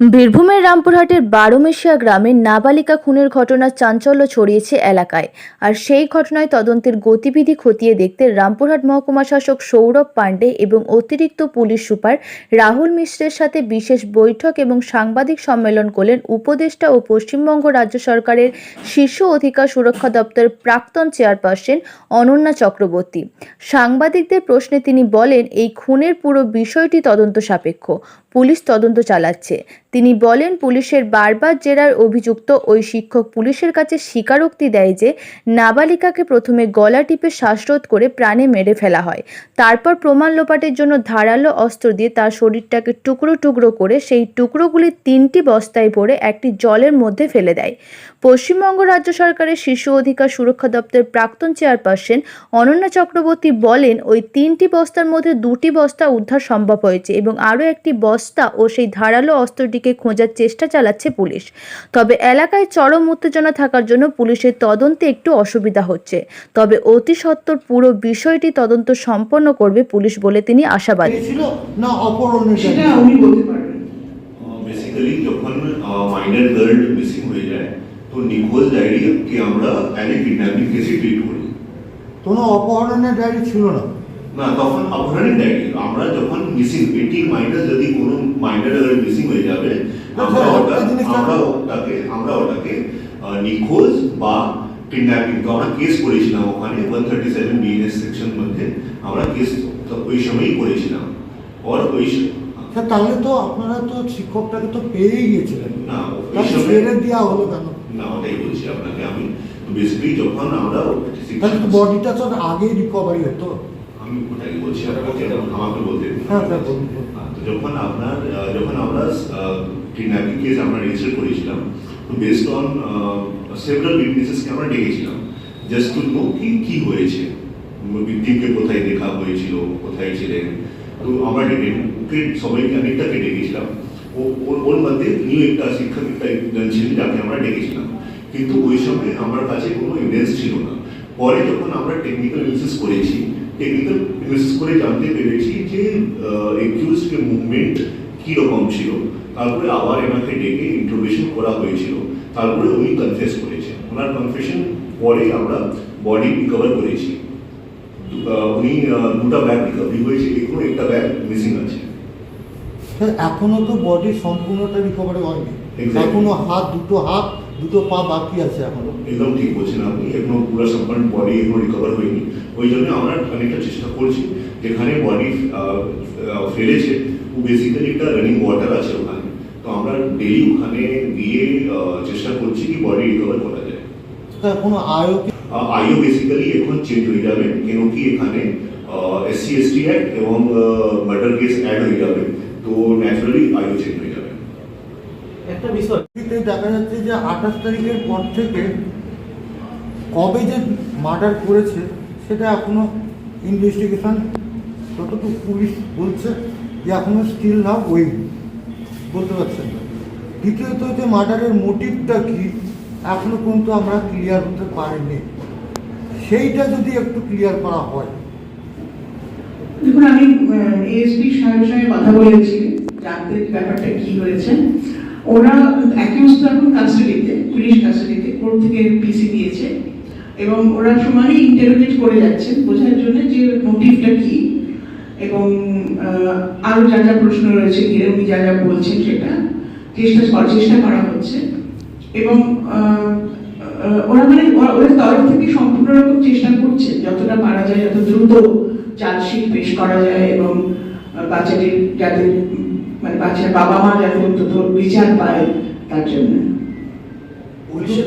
বীরভূমের রামপুরহাটের বারোমেশিয়া গ্রামে নাবালিকা খুনের ঘটনার চাঞ্চল্য ছড়িয়েছে এলাকায়। আর সেই ঘটনায় তদন্তের গতিবিধি খতিয়ে দেখতে রামপুরহাট মহকুমা শাসক সৌরভ পাণ্ডে এবং অতিরিক্ত পুলিশ সুপার রাহুল মিশ্রের সাথে বিশেষ বৈঠক এবং সাংবাদিক সম্মেলন করলেন উপদেষ্টা ও পশ্চিমবঙ্গ রাজ্য সরকারের শীর্ষ অধিকার সুরক্ষা দপ্তরের প্রাক্তন চেয়ারপারসন অনন্যা চক্রবর্তী। সাংবাদিকদের প্রশ্নে তিনি বলেন, এই খুনের পুরো বিষয়টি তদন্ত সাপেক্ষ। পুলিশ তদন্ত চালাচ্ছে। তিনি বলেন, পুলিশের বারবার জেরার অভিযুক্ত ওই শিক্ষক পুলিশের কাছে স্বীকারোক্তি দেয় যে, নাবালিকাকে প্রথমে গলা টিপে শ্বাসরোধ করে প্রাণে মেরে ফেলা হয়। তারপর প্রমাণ লোপাটের জন্য ধারালো অস্ত্র দিয়ে তার শরীরটাকে টুকরো টুকরো করে সেই টুকরোগুলি তিনটি বস্তায় ভরে একটি জলের মধ্যে ফেলে দেয়। পশ্চিমবঙ্গ রাজ্য সরকারের শিশু অধিকার সুরক্ষা দপ্তরের প্রাক্তন চেয়ারপারসন অনন্যা চক্রবর্তী বলেন, ওই তিনটি বস্তার মধ্যে দুটি বস্তা উদ্ধার সম্ভব হয়েছে এবং আরও একটি বস্তা ও সেই ধারালো অস্ত্রটিকে খোঁজার চেষ্টা চালাচ্ছে পুলিশ। তবে এলাকায় চরম উত্তেজনা থাকার জন্য পুলিশের তদন্তে একটু অসুবিধা হচ্ছে। তবে অতি সত্বর পুরো বিষয়টি তদন্ত সম্পন্ন করবে পুলিশ বলে তিনি আশাবাদী। না অপহরণের সেটা জায়গা? উনি বলতে পারবেন। বেসিক্যালি যখন মাইনার গার্ল মিসিং হয়ে যায় তো নিখোঁজ ডায়েরিকে আমরা অ্যাজ এ কিডন্যাপিং কেসে ট্রিট করি। কোনো অপহরণের ডায়েরি ছিল না? না তখন অপহরণের ডায়েরি আমরা যখন মিসিং এইটিন মাইনার যদি কোনো মাইনার গার্ল মিসিং হয়ে যাবে আমরা আচ্ছা, ওটা একটা আমরা ওটাকে আমরা ওটাকে নিখোঁজ বা কিডন্যাপিং তো আমরা কেস করেছিলাম ওখানে one thirty seven BNS section মধ্যে। আমরা কেস ওই সময়ই করেছিলাম। ওর ওই স- আচ্ছা, তাহলে তো আপনারা তো শিক্ষকটাকে তো পেয়েই গিয়েছিলেন। না ছেড়ে দেওয়া হলো কেন? না ওটাই বলছি আপনাকে আমি। বেসিক্যালি যখন আমরা বডিটা তো আগেই রিকভারি হতো। ওটাই বলছি আপনাকে আমাকে বলতে। হ্যাঁ। হ্যাঁ, যখন আপনার যখন আমরা কিডন্যাপিং কেস আমরা রেজিস্টার করেছিলাম তো বেসড অন সেভারাল উইটনেসেসকে আমরা ডেকেছিলাম জাস্ট টু নো কি কি হয়েছে ভিকটিমকে কোথায় দেখা হয়েছিল কোথায় ছিলেন তো আমরা ডেকে ওকে সবাইকে অনেকটাকে ডেকেছিলাম ও ওর ওর মধ্যে নিউ একটা শিক্ষক একটা ছিলেন যাকে আমরা ডেকেছিলাম কিন্তু ওই সময় আমার কাছে কোনো এভিডেন্স ছিল না পরে যখন আমরা টেকনিক্যাল অ্যানালিসিস করেছি টেকনিক্যাল অ্যানালিসিস করে জানতে পেরেছি যে একিউজড মুভমেন্ট কী রকম ছিল। তারপরে আবার এনাকে ডেকে ইন্ট্রোডিউশন করা হয়েছিল। তারপরে উনি কনফেস করেছেন। ওনার কনফেশন পরে আমরা বডি রিকভার করেছি। উনি দুটা ব্যাগ রিকভারি হয়েছে। এখনও একটা ব্যাগ মিসিং আছে। এখনও তো বডি সম্পূর্ণটা রিকভারি হয়নি। এখনও হাত দুটো হাত দুটো পা বাকি আছে এখনও। একদম ঠিক বলছেন আপনি এখনও পুরো সম্পূর্ণ বডি এখনও রিকভার হয়নি। ওই জন্য আমরা অনেকটা চেষ্টা করছি যেখানে বডি ফেলেছে ও বেসিক্যালি একটা রানিং ওয়াটার আছে ওখানে। তো আমরা ডেলি ওখানে গিয়ে আহ, চেষ্টা করছি কি বডি রিকভার করা যায়। স্যার কোনো আয়ও কি? আইও বেসিক্যালি এখন চেঞ্জ হয়ে যাবে কেন কি এখানে S C S T act এবং মার্ডার কেস অ্যাড হয়ে যাবে। তো ন্যাচারালি আইও চেঞ্জ হয়ে যাবে। একটা বিষয়। দেখা যাচ্ছে যে আঠাশ তারিখের পর থেকে কবে যে মার্ডার করেছে সেটা এখনও ইনভেস্টিগেশন যতটুকু পুলিশ বলছে যে এখনও স্টিল নাও ওই বলতে পারছেন না। দ্বিতীয়ত যে মার্ডারের মোটিভটা কি এখনও পর্যন্ত আমরা ক্লিয়ার হতে পারিনি। সেইটা যদি একটু ক্লিয়ার করা হয়। দেখুন আমি এএসপি সাহেবের সঙ্গে কথা বলেছি। জানতে ব্যাপারটা কি হয়েছে। ওরা অ্যাকিউজ এখন কাস্টাডিতে পুলিশ কাস্টাডিতে কোর্ট থেকে পিসি দিয়েছে এবং ওরা সমানই ইন্টারোগেট করে যাচ্ছেন বোঝার জন্য যে মোটিভটা কি এবং আহ, আরও যা যা প্রশ্ন রয়েছে ঘিরে উনি যা যা বলছেন সেটা চেষ্টা চেষ্টা করা হচ্ছে এবং ওরা মানে ওদের তরফ থেকে সম্পূর্ণ রকম চেষ্টা করছে যতটা পারা যায় যত দ্রুত চার্জশিট পেশ করা যায় এবং বাচ্চাটির উম, মানে বাচ্চার বাবা মা যাতে অন্তত বিচার পায় তার জন্য।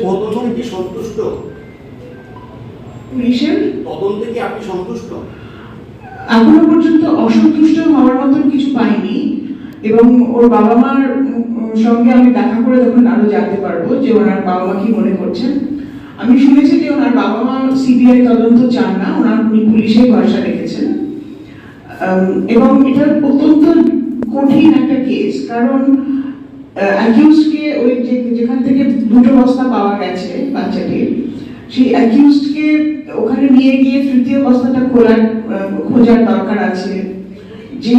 তদন্তে কি সন্তুষ্ট? পুলিশের? তদন্তে কি আপনি সন্তুষ্ট? এখনও পর্যন্ত অসন্তুষ্ট হওয়ার মতন কিছু পাইনি এবং ওর বাবা মার সঙ্গে আমি দেখা করে তখন আরও জানতে পারব যে ওনার বাবা মা কি মনে করছেন। আমি শুনেছি যে ওনার বাবা মা সিবিআই তদন্ত চান না ওনার উনি পুলিশের ভরসা রেখেছেন। এবং এটা অত্যন্ত কঠিন একটা কেস কারণ অ্যাকিউজকে ওই যে, যেখান থেকে দুটো বস্তা পাওয়া গেছে বাচ্চাটির, সেই অ্যাকিউজকে ওখানে নিয়ে গিয়ে তৃতীয় বস্তাটা খোলার খোঁজার দরকার আছে। যে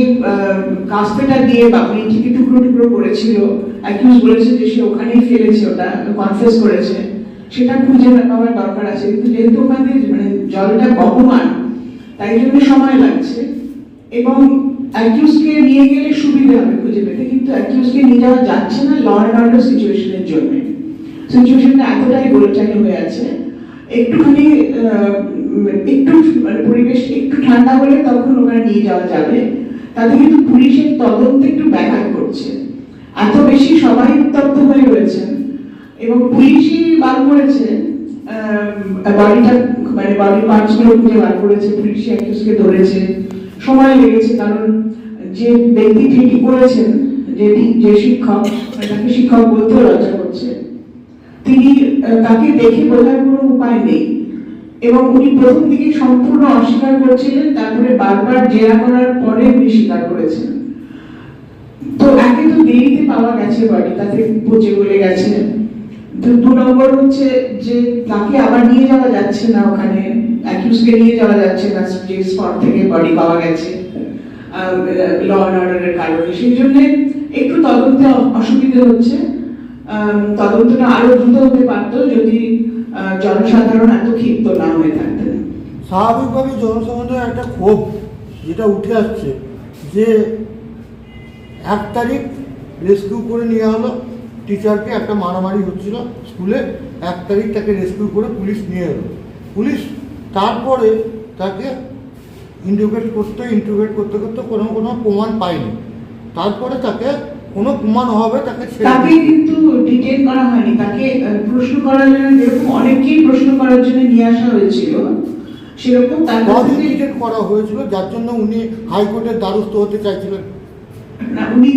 কাস্তেটা দিয়ে বাবুলিটিকে টুকরো টুকরো করেছিল অ্যাকিউজ বলেছে যে সে ওখানেই ফেলেছে ওটা কনফেস করেছে। সেটা খুঁজে পাওয়ার দরকার আছে, কিন্তু যেহেতু ওখানে মানে জলটা বহমান, তাই জন্য সময় লাগছে। এবং অ্যাকিউজকে নিয়ে গেলে সুবিধা হবে, খুঁজে পেতে। কিন্তু অ্যাকিউজকে নিয়ে যাওয়া যাচ্ছে না ল অ্যান্ড অর্ডার সিচুয়েশনের জন্য। সিচুয়েশনটা এতটাই গোলচালি হয়ে আছে। একটুখানি একটু মানে পরিবেশ একটু ঠান্ডা হলে তখন ওখানে নিয়ে যাওয়া যাবে। তাতে কিন্তু পুলিশের তদন্ত একটু ব্যাঘাত করছে এত বেশি সবাই উত্তপ্ত হয়ে রয়েছেন এবং পুলিশই বার করেছে বাড়িটা মানে বাড়ির পার্টসগুলো খুঁজে বার করেছে। পুলিশ অ্যাকিউজকে ধরেছে। সময় লেগেছে, কারণ যে ব্যক্তি ঠিকই করেছেন, যে যে শিক্ষক, তাকে শিক্ষক বলতেও লজ্জা করছে। তিনি তাকে দেখে বোঝার কোনো উপায় নেই। এবং উনি প্রথম দিকে সম্পূর্ণ অস্বীকার করছিলেন, তারপরে বারবার জেরা করার পরে উনি স্বীকার করেছেন। তো একে তো দেরিতে পাওয়া গেছে বাড়ি, তাতে পচে গলে গেছে। দু নম্বর হচ্ছে যে তাকে আবার নিয়ে যাওয়া যাচ্ছে না ওখানে। অ্যাকিউজকে নিয়ে যাওয়া যাচ্ছে না যে স্পট থেকে বডি পাওয়া গেছে ল অ্যান্ড অর্ডারের কারণে। সেই জন্য একটু তদন্তে অসুবিধে হচ্ছে। তদন্তটা আরও দ্রুত হতে পারতো যদি জনসাধারণ এত ক্ষিপ্ত না হয়ে থাকতেন। স্বাভাবিকভাবে জনসমাজের একটা ক্ষোভ যেটা উঠে আসছে যে এক তারিখ রেস্কিউ করে নেওয়া হলো টিচারকে একটা মারামারি হচ্ছিল স্কুলে, এক তারিখ তাকে রেস্কিউ করে পুলিশ নিয়ে এলো। পুলিশ তারপরে তাকে ইন্টিগ্রেট করতে ইন্টিগ্রেট করতে করতে কোনো কোনো প্রমাণ পায়নি। তারপরে তাকে কোনো প্রমাণ হবে তাকে তাকে কিন্তু ডিটেন করা হয়নি। তাকে প্রশ্ন করার জন্য যেরকম অনেককেই প্রশ্ন করার জন্য নিয়ে আসা হয়েছিল সেরকম তার করা হয়েছিল যার জন্য উনি হাইকোর্টের দ্বারস্থ হতে চাইছিলেন। উনি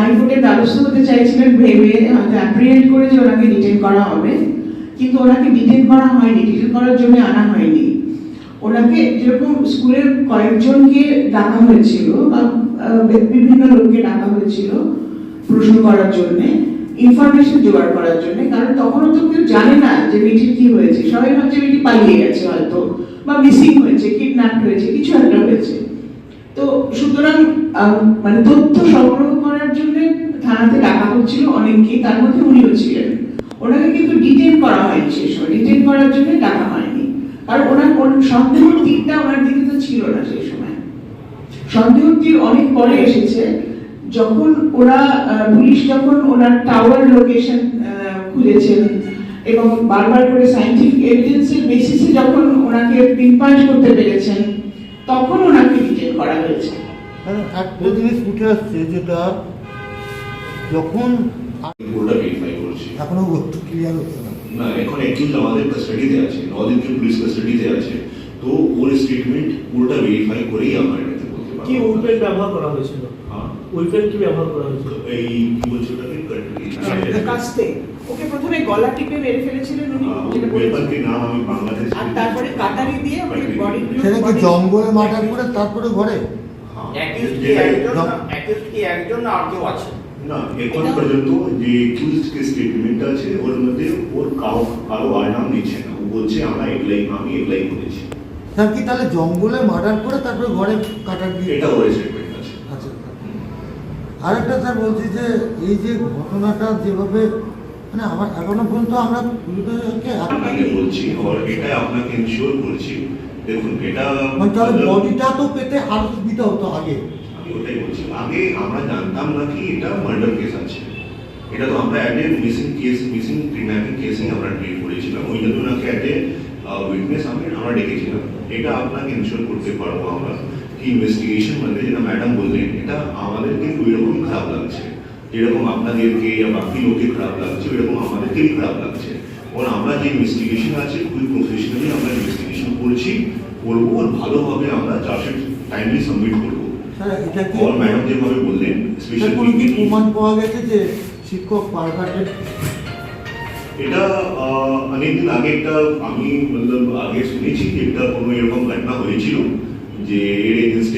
হাইকোর্টের দ্বারস্থ হতে চাইছিলেন ভেবে অ্যাপ্রিয়েন্ট করে যে ওনাকে ডিটেন করা হবে। কিন্তু ওনাকে ডিটেন করা হয়নি ডিটেন করার জন্য আনা হয়নি। ওনাকে যেরকম স্কুলের কয়েকজনকে ডাকা হয়েছিল বা বিভিন্ন লোককে ডাকা হয়েছিল প্রশ্ন করার জন্য ইনফরমেশন জোগাড় করার জন্য, কারণ তখনও তো কেউ জানে না যে মেয়েটির কি হয়েছে। সবাই ভাবছে মেয়েটি পালিয়ে গেছে হয়তো, বা মিসিং হয়েছে কিডন্যাপ হয়েছে, কিছু একটা হয়েছে। তো সুতরাং মানে তথ্য সংগ্রহ করার জন্য থানাতে ডাকা হচ্ছিল অনেককেই, তার মধ্যে উনিও ছিলেন। ওনাকে কিন্তু ডিটেন করা হয়নি সেই সময় ডিটেন করার জন্য ডাকা হয়নি। কারণ ওনার কোন সন্দেহের দিকটা ওনার দিকে তো ছিল না সেই সময়। সন্দেহের দিক অনেক পরে এসেছে যখন ওরা পুলিশ যখন ওনার টাওয়ার লোকেশন খুঁজেছেন এবং বারবার করে সাইন্টিফিক এভিডেন্সের বেসিসে যখন ওনাকে পিনপয়েন্ট করতে পেরেছেন তখন ওনাকে ডিটেন করা হয়েছে। কারণ একটা জিনিস উঠে আসছে যেটা যখন এখনও ক্লিয়ার হচ্ছে। না এখন অ্যাকিউজ আমাদের কাস্টাডিতে আছে নদিনকে পুলিশ কাস্টাডিতে আছে তো ওর স্টেটমেন্ট পুরোটা ভেরিফাই করেই আমরা এটাতে বলতে পারি কি উইপেন ব্যবহার করা হয়েছিল? হ্যাঁ। উইপেন কি ব্যবহার করা হয়েছিল? এই কি বলছো ওটাকে? হ্যাঁ, হ্যাঁ। কাস্তে। ওকে প্রথমে গলা টিপে মেরে ফেলেছিলেন উনি যেটা বলেছেন। নাম আমি বাংলাদেশ আর তারপরে কাটারি দিয়ে ওকে বডি সেটা কি জঙ্গলে মাটা করে তারপরে ঘরে? অ্যাকিউজ কি একজন অ্যাকিউজ কি একজন আর কেউ আছে? না এখন পর্যন্ত যে অ্যাকিউজড স্টেটমেন্ট আছে ওর মধ্যে ওর কারও কারও আর নাম নিচ্ছে না। ও বলছে আমরা এগুলাই আমি এগুলাই করেছি। স্যার কি তাহলে জঙ্গলে মার্ডার করে তারপরে ঘরে কাটার দিয়ে এটা ওর স্টেটমেন্ট আছে। আচ্ছা আরেকটা স্যার বলছি যে এই যে ঘটনাটা যেভাবে মানে আমার এখনও পর্যন্ত আমরা আপনাকে বলছি আর এটা আপনাকে ইনশিওর করছি। দেখুন এটা মানে তাহলে বডিটা তো পেতে আরও সুবিধা হতো আগে। ওটাই বলছি। আগে আমরা জানতাম না কি এটা মার্ডার কেস আছে। এটা তো আমরা মিসিং কেস মিসিং আমরা ট্রিট করেছিলাম। ওই জন্য উইটনেস আমি আমরা ডেকেছিলাম। এটা আপনাকে ইনশিওর করতে পারব আমরা। কি ইনভেস্টিগেশন যেটা ম্যাডাম বললেন, এটা আমাদেরকে খারাপ লাগছে। যেরকম আপনাদেরকে বাকি লোকে খারাপ লাগছে, ওইরকম আমাদেরকেই খারাপ লাগছে। ওর আমরা যে ইনভেস্টিগেশন আছে, খুবই প্রফেশনালি আমরা ইনভেস্টিগেশন করছি, করব, আর ভালোভাবে আমরা চার্জশিট টাইমলি সাবমিট করব। হ্যাঁ, অল ম্যাডাম যেভাবে বললেন স্পেশাল কোনো কি পাওয়া গেছে যে শিক্ষক পারঘাটের এটা অনেকদিন আগে আমি এরকম ঘটনা হয়েছিল যে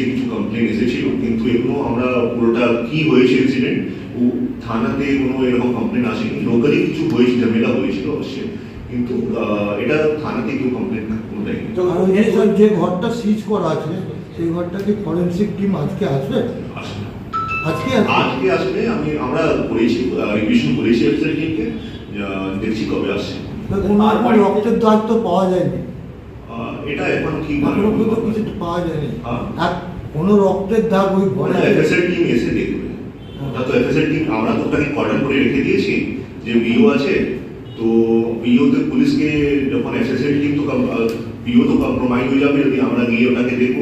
কিছু কমপ্লেন এসেছিল কিন্তু এখনও আমরা পুরোটা কি হয়েছে ও থানাতে কোনো এরকম কমপ্লেন আসেনি। লোকালি কিছু হয়েছে ঝামেলা হয়েছিল অবশ্যই কিন্তু এটা থানাতে কেউ কমপ্লেন না কোনো দেয়নি যে ঘরটা সিজ করা আছে সেই ঘরটা কি ফরেন্সিক টিম আজকে আসবে? আসবে। আজকে আজকে আসবে আমি আমরা করেছি রিভিশন করেছি এফএসএল টিমকে দেখছি কবে আসছে তা কোনো রক্তের দাগ তো পাওয়া যায়নি। এটা এখন কি এখনও পর্যন্ত কিছু পাওয়া যায়নি। হ্যাঁ। আর কোনো রক্তের দাগ ওই ঘরে এফএসএল টিম এসে দেখবে। ওটা তো এফএসএল টিম আমরা তো ওটাকে কর্ডন করে রেখে দিয়েছি যে বিও আছে তো বিও তে পুলিশকে যখন এফএসএল টিম তো বিও তো কম্প্রোমাইজ হয়ে যাবে যদি আমরা গিয়ে ওটাকে দেখব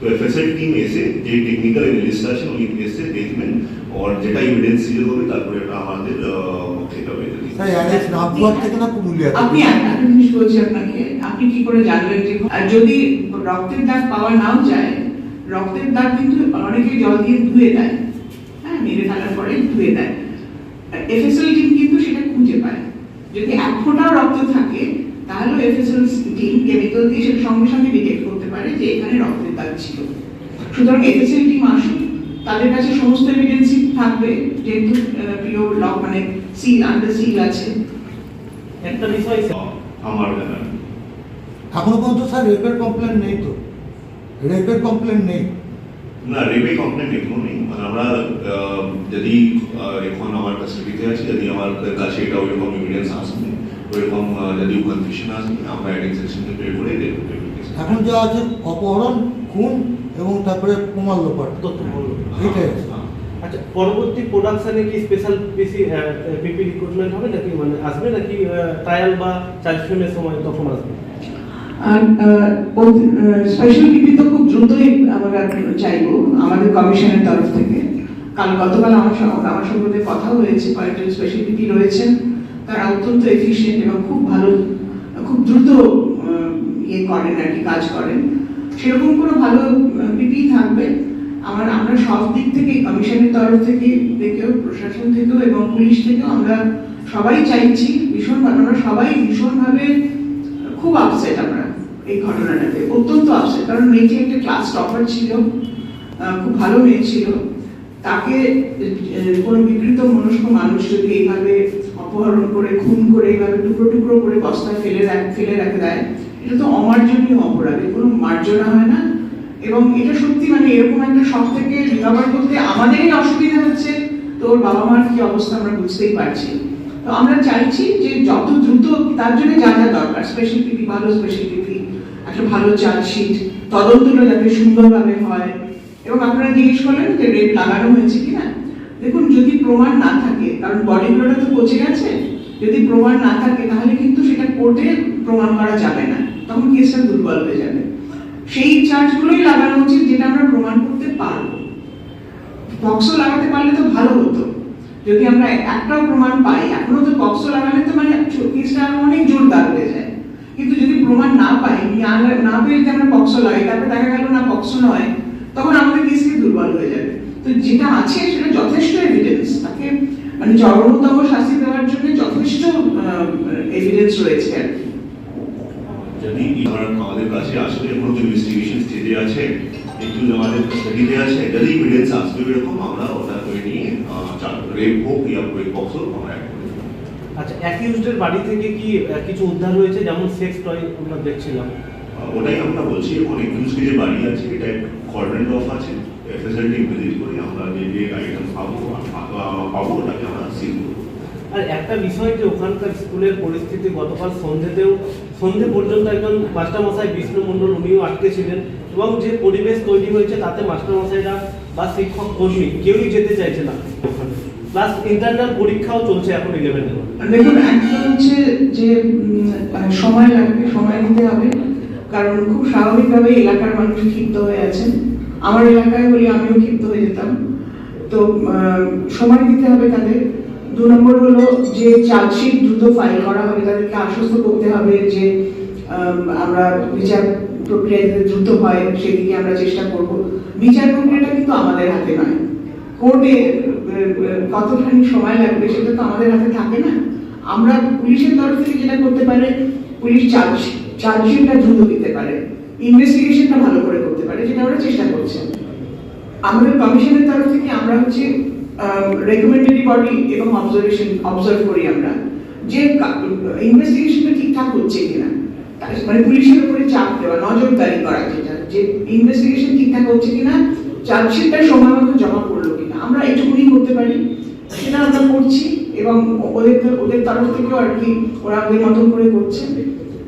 তো এফএসএল টিম এসে যে টেকনিক্যাল এনালিস্ট আছে উনি এসে দেখবেন আর যেটা এভিডেন্স সিজন হবে তারপরে ওটা আমাদের আহ, পক্ষে যাবে যদি তাই অ্যারেস্ট রামপুরহাট থেকে না পুরুলিয়া আপনি? একটা জিনিস বলছি আপনাকে আপনি কি করে জানলেন যে আর যদি রক্তের দাগ পাওয়া নাও যায় রক্তের দাগ কিন্তু অনেকে জল দিয়ে ধুয়ে দেয়। হ্যাঁ মেরে ফেলার পরে ধুয়ে দেয়। এফএসএল টিম কিন্তু সেটা খুঁজে পায়। যদি এক ফোঁটাও রক্ত থাকে তাহলে এফএসএল টিম কেমিক্যাল দিয়ে সেটা সঙ্গে সঙ্গে ডিটেক্ট করতে পারে যে এখানে রক্তের দাগ ছিল। সুতরাং এফএসএল টিম আসুন তাদের কাছে সমস্ত এভিডেন্সই থাকবে যেহেতু প্রিয় লক মানে সিল আন্ডার সিল আছে। একটা বিষয় আমার ব্যাপার এখনও পর্যন্ত স্যার রেপের কমপ্লেন নেই তো? রেপের কমপ্লেন নেই? না রেপে কমপ্লেন এখনও নেই। মানে আমরা আহ, যদি এখন আমার কাস্টডিতে আছে যদি আমার কাছে এটা ওইরকম এভিডেন্স আসবে ওইরকম যদি কনফিউশন আসবে আমরা অ্যাডিং করে এখন যা আছে অপহরণ খুন এবং তারপরে প্রমাণ লোপাট। তথ্য এটাই আছে। আচ্ছা পরবর্তী প্রোডাকশনে কি স্পেশাল পিসি পিপি রিক্রুটমেন্ট হবে নাকি? মানে আসবে নাকি ট্রায়াল বা চার্জ ফিল্মের সময় তখন আসবে? আর স্পেশাল ডিগ্রি তো খুব দ্রুতই আমরা চাইব আমাদের কমিশনের তরফ থেকে। কাল গতকাল আমার সঙ্গে আমার সঙ্গে কথা হয়েছে কয়েকজন স্পেশাল ডিগ্রি রয়েছেন। তারা অত্যন্ত এফিশিয়েন্ট এবং খুব ভালো, খুব দ্রুত ইয়ে করেন আর কি, কাজ করেন। সেরকম কোনো ভালো পিপি থাকবে। আমার, আমরা সব দিক থেকে কমিশনের তরফ থেকে, থেকেও, প্রশাসন থেকেও এবং পুলিশ থেকেও আমরা সবাই চাইছি ভীষণ আমরা সবাই ভীষণভাবে, খুব আপসেট আমরা এই ঘটনাটাতে, অত্যন্ত আপসেট কারণ মেয়েটি একটা ক্লাস টপার ছিল খুব ভালো মেয়ে ছিল। তাকে কোনো বিকৃত মনস্ক মানুষ যদি এইভাবে অপহরণ করে, খুন করে, এইভাবে টুকরো টুকরো করে বস্তায় ফেলে ফেলে রেখে দেয়, এটা তো অমার্জনীয় অপরাধ, কোনো মার্জনা হয় না। এবং এটা সত্যি মানে এরকম একটা সব থেকে রিকভার করতে আমাদেরই অসুবিধা হচ্ছে। তো ওর বাবা মার কি অবস্থা আমরা বুঝতেই পারছি। তো আমরা চাইছি যে যত দ্রুত, তার জন্য যা যা দরকার স্পেশাল পিপি ভালো স্পেশাল পিপি একটা ভালো চার্জশিট তদন্তটা যাতে সুন্দরভাবে হয়। এবং আপনারা জিজ্ঞেস করলেন যে রেপ লাগানো হয়েছে কিনা? দেখুন, যদি প্রমাণ না থাকে, কারণ বডি বডিগুলোটা তো পচে গেছে, যদি প্রমাণ না থাকে, তাহলে কিন্তু সেটা কোর্টে প্রমাণ করা যাবে না। তখন কেসটা দুর্বল হয়ে যাবে। সেই চার্জগুলোই লাগানো উচিত, যেটা আমরা প্রমাণ করতে পারব। বক্সও লাগাতে পারলে তো ভালো হতো। যদি আমরা একটাও প্রমাণ পাই এখনও তো বক্সও লাগালে তো মানে কেসটা অনেক জোরদার হয়ে যায়। কিন্তু যদি প্রমাণ না পাই, না পেয়ে যদি আমরা বক্সও লাগাই, তারপর দেখা গেল না বক্স নয়, তখন আমাদের কেসটি দুর্বল হয়ে যাবে। তো যেটা আছে সেটা যথেষ্ট এভিডেন্স তাকে মানে চরমতম শাস্তি দেওয়ার জন্য যথেষ্ট এভিডেন্স রয়েছে। আর কি যদি আমাদের কাছে আসলে তো ইনভেস্টিগেশন স্টেজে আছে একটু আমাদের স্টাডিতে আছে যদি এভিডেন্স আসবে এরকম আমরা ওটা করে নিয়ে রেপ হোক ইয়া রেপ বক্স হোক আমরা করে। আচ্ছা অ্যাকিউজডের বাড়ি থেকে কি কিছু উদ্ধার হয়েছে? যেমন সেক্স টয় আমরা দেখছিলাম। ওটাই আমরা বলছি এখন একুশকে যে বাড়ি আছে এটা কর্নার অফ আছে এফএসএল টিম ভিজিট করে। যে আইটেম পাবো আহ, পাবো ওটাকে আমরা করব আর একটা বিষয় যে ওখানকার স্কুলের পরিস্থিতি গতকাল সন্ধ্যেতেও সন্ধ্যে পর্যন্ত একজন মাস্টারমশাই বিষ্ণু মণ্ডল উনিও আটকে ছিলেন এবং যে পরিবেশ তৈরি হয়েছে তাতে মাস্টারমশাইরা বা শিক্ষক কর্মী কেউই যেতে চাইছে না। প্লাস ইন্টারনাল পরীক্ষাও চলছে এখন ইলেভেনের দেখুন একটা হচ্ছে যে সময় লাগবে সময় দিতে হবে। কারণ খুব স্বাভাবিকভাবে এলাকার মানুষ ক্ষিপ্ত হয়ে আছেন। আমার এলাকায় হলে আমিও ক্ষিপ্ত হয়ে যেতাম। তো সময় দিতে হবে তাদের। দু নম্বর হলো যে চার্জশিট দ্রুত ফাইল করা হবে, তাদেরকে আশ্বস্ত করতে হবে যে আমরা বিচার প্রক্রিয়া যাতে দ্রুত হয়, সেদিকে আমরা চেষ্টা করব। বিচার প্রক্রিয়াটা কিন্তু আমাদের হাতে নয়। কোর্টে কতখানি সময় লাগবে সেটা তো আমাদের হাতে থাকে না। আমরা পুলিশের তরফ থেকে যেটা করতে পারে, পুলিশ চার্জ, চার্জশিটটা দ্রুত দিতে পারে। ইনভেস্টিগেশনটা ভালো করে করতে পারে, যেটা আমরা চেষ্টা করছি। আমাদের কমিশনের তরফ থেকে আমরা হচ্ছে রেকমেন্ডেডি বডি এবং অবজারভেশন অবজার্ভ করি আমরা। যে ইনভেস্টিগেশনটা ঠিকঠাক হচ্ছে কিনা। মানে পুলিশের উপরে চাপ দেওয়া, নজরদারি করা যেটা, যে ইনভেস্টিগেশন ঠিকঠাক হচ্ছে কিনা, চার্জশিটটা সময় মতো জমা করল কিনা। আমরা এইটুকুনি করতে পারি, সেটা আমরা করছি এবং ওদের ওদের তরফ থেকেও আর কি ওরা ওদের মতন করে করছে।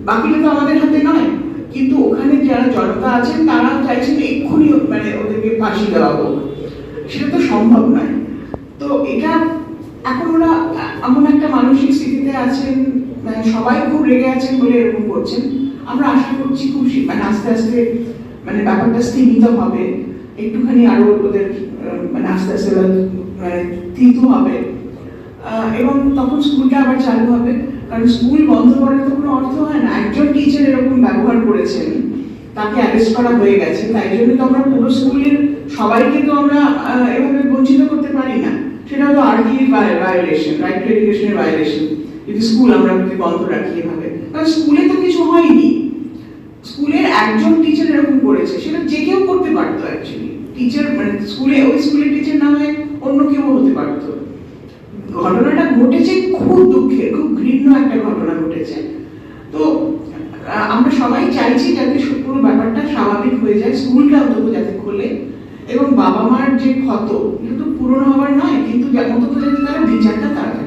বাকিটা তো আমাদের হাতে নয়। কিন্তু ওখানে যারা জনতা আছেন, তারা চাইছেন এক্ষুনি মানে ওদেরকে ফাঁসি দেওয়া হোক। সেটা তো সম্ভব নয়। তো এটা এখন ওরা, এমন একটা মানসিক স্থিতিতে আছেন মানে সবাই খুব রেগে আছেন বলে এরকম করছেন। আমরা আশা করছি খুব মানে আস্তে আস্তে মানে ব্যাপারটা স্থিমিত হবে। একটুখানি আরও ওদের মানে আস্তে আস্তে মানে থিতু হবে। এবং তখন স্কুলটা আবার চালু হবে। কারণ স্কুল বন্ধ করার তো কোনো অর্থ হয় না। একজন টিচার এরকম ব্যবহার করেছেন, তাকে অ্যারেস্ট করা হয়ে গেছে, তাই জন্য তো আমরা পুরো স্কুলের সবাইকে তো আমরা এভাবে বঞ্চিত করতে পারি না। সেটা হলো আর কি ভায়োলেশন রাইট টু এডুকেশনের ভায়োলেশন যদি স্কুল আমরা যদি বন্ধ রাখি এভাবে। কারণ স্কুলে তো কিছু হয়নি। স্কুলের একজন টিচার এরকম করেছে, সেটা যে কেউ করতে পারতো অ্যাকচুয়ালি টিচার মানে স্কুলে, ওই স্কুলের টিচার না হয়ে অন্য কেউ হতে পারতো। ঘটনাটা ঘটেছে খুব দুঃখের, খুব ঘৃণ্য একটা ঘটনা ঘটেছে। তো, আমরা সবাই চাইছি যাতে পুরো ব্যাপারটা স্বাভাবিক হয়ে যায় স্কুলটা অন্তত যাতে খোলে, এবং বাবা মার যে ক্ষত, এটা তো পূরণ হবার নয়, কিন্তু অন্তত যাতে তারা বিচারটা তাড়াতাড়ি